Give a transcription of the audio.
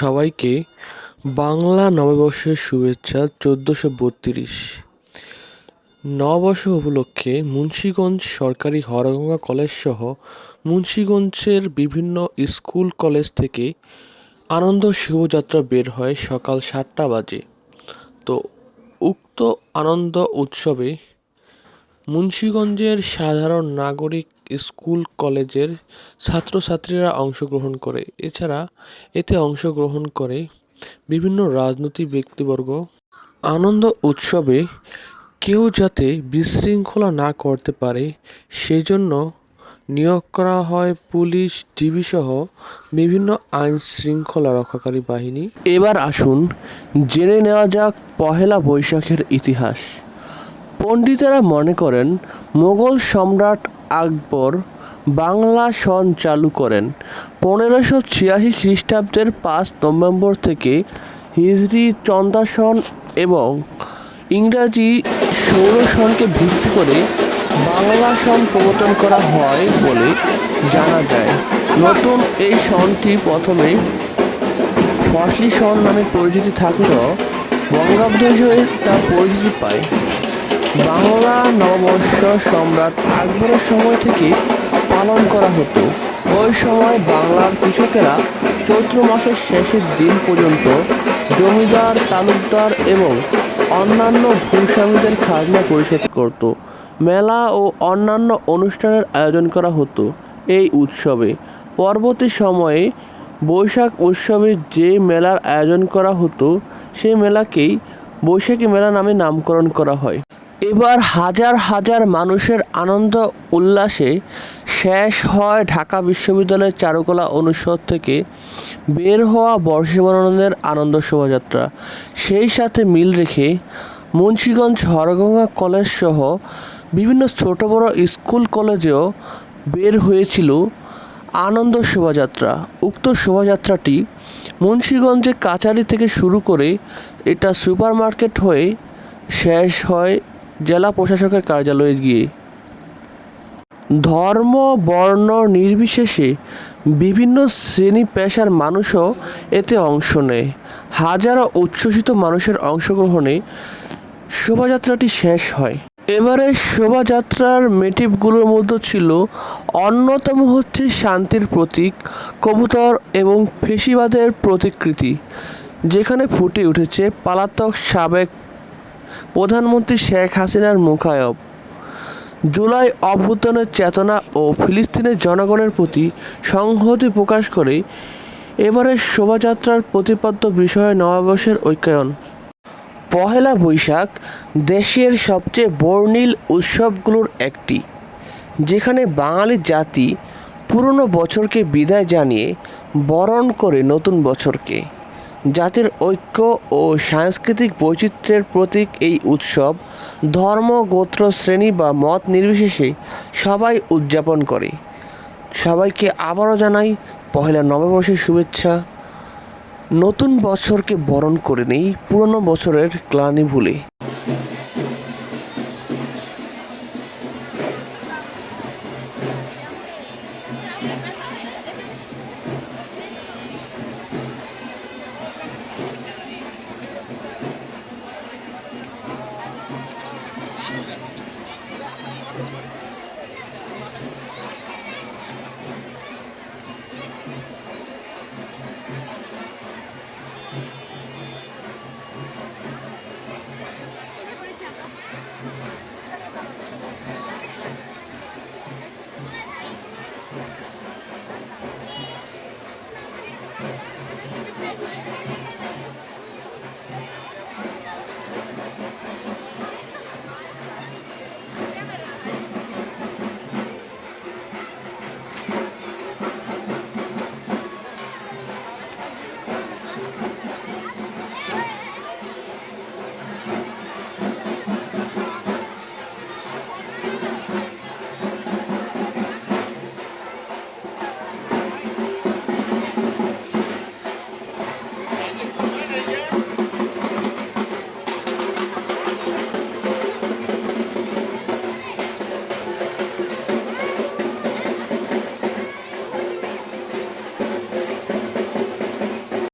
সবাইকে বাংলা নববর্ষের শুভেচ্ছা চোদ্দোশো বত্রিশ। নববর্ষ উপলক্ষে মুন্সীগঞ্জ সরকারি হরগঙ্গা কলেজ সহ মুন্সিগঞ্জের বিভিন্ন স্কুল কলেজ থেকে আনন্দ শোভাযাত্রা বের হয় সকাল সাতটা বাজে। তো উক্ত আনন্দ উৎসবে মুন্সীগঞ্জের সাধারণ নাগরিক স্কুল কলেজের ছাত্রছাত্রীরা অংশগ্রহণ করে। এছাড়া এতে অংশগ্রহণ করে বিভিন্ন রাজনৈতিক ব্যক্তিবর্গ। আনন্দ উৎসবে কেউ যাতে বিশৃঙ্খলা না করতে পারে, সেজন্য নিয়োগ করা হয় পুলিশ ডিবি সহ বিভিন্ন আইন শৃঙ্খলা রক্ষাকারী বাহিনী। এবার আসুন জেনে নেওয়া যাক পহেলা বৈশাখের ইতিহাস। পণ্ডিতেরা মনে করেন মোগল সম্রাট আকবর বাংলা সন চালু করেন। পনেরোশো ছিয়াশি খ্রিস্টাব্দের পাঁচ নভেম্বর থেকে হিজরি চন্দা সন এবং ইংরাজি সৌর সনকে ভিত্তি করে বাংলা সন প্রবর্তন করা হয় বলে জানা যায়। নতুন এই সনটি প্রথমে ফসলি সন নামে পরিচিতি থাকলেও বঙ্গাব্দ হিসেবে তা পরিচিতি পায়। বাংলা নববর্ষ সম্রাট আকবরের সময় থেকে পালন করা হতো। ওই সময় বাংলার কৃষকেরা চৈত্র মাসের শেষের দিন পর্যন্ত জমিদার, তালুকদার এবং অন্যান্য ভূস্বামীদের খাজনা পরিশোধ করত। মেলা ও অন্যান্য অনুষ্ঠানের আয়োজন করা হতো এই উৎসবে। পরবর্তী সময়ে বৈশাখ উৎসবে যে মেলার আয়োজন করা হতো, সেই মেলাকেই বৈশাখী মেলা নামে নামকরণ করা হয়। এবার হাজার হাজার মানুষের আনন্দ উল্লাসে শেষ হয় ঢাকা বিশ্ববিদ্যালয়ের চারুকলা অনুষদ থেকে বের হওয়া বর্ষবরণের আনন্দ শোভাযাত্রা। সেই সাথে মিল রেখে মুন্সীগঞ্জ, হরগঙ্গা কলেজ সহ বিভিন্ন ছোট বড় স্কুল কলেজেও বের হয়েছিল আনন্দ শোভাযাত্রা। উক্ত শোভাযাত্রাটি মুন্সিগঞ্জে কাচারি থেকে শুরু করে এটা সুপার মার্কেট হয়ে শেষ হয় জেলা প্রশাসকের কার্যালয়ে গিয়ে। ধর্ম, বর্ণ নির্বিশেষে বিভিন্ন শ্রেণি পেশার মানুষও এতে অংশ নেয়। হাজারো উচ্ছ্বসিত মানুষের অংশগ্রহণে শোভাযাত্রাটি শেষ হয়। এবারে শোভাযাত্রার মেটিভগুলোর মধ্যে ছিল অন্যতম হচ্ছে শান্তির প্রতীক, কবুতর এবং ফেসিবাদের প্রতিকৃতি, যেখানে ফুটে উঠেছে পালাতক সাবেক প্রধানমন্ত্রী শেখ হাসিনার মুখায়ব। জুলাই অভ্যুত্থানের চেতনা ও ফিলিস্তিনের জনগণের প্রতি সংহতি প্রকাশ করে এবারের শোভাযাত্রার প্রতিপাদ্য বিষয়ে নববর্ষের ঐক্যায়ন। পহেলা বৈশাখ দেশের সবচেয়ে বর্ণিল উৎসবগুলোর একটি, যেখানে বাঙালি জাতি পুরনো বছরকে বিদায় জানিয়ে বরণ করে নতুন বছরকে। জাতির ঐক্য ও সাংস্কৃতিক বৈচিত্র্যের প্রতীক এই উৎসব ধর্ম, গোত্র, শ্রেণি বা মত নির্বিশেষে সবাই উদযাপন করে। সবাইকে আবারও জানাই পহেলা নববর্ষের শুভেচ্ছা। নতুন বছরকে বরণ করে নেই পুরনো বছরের ক্লানি ভুলে।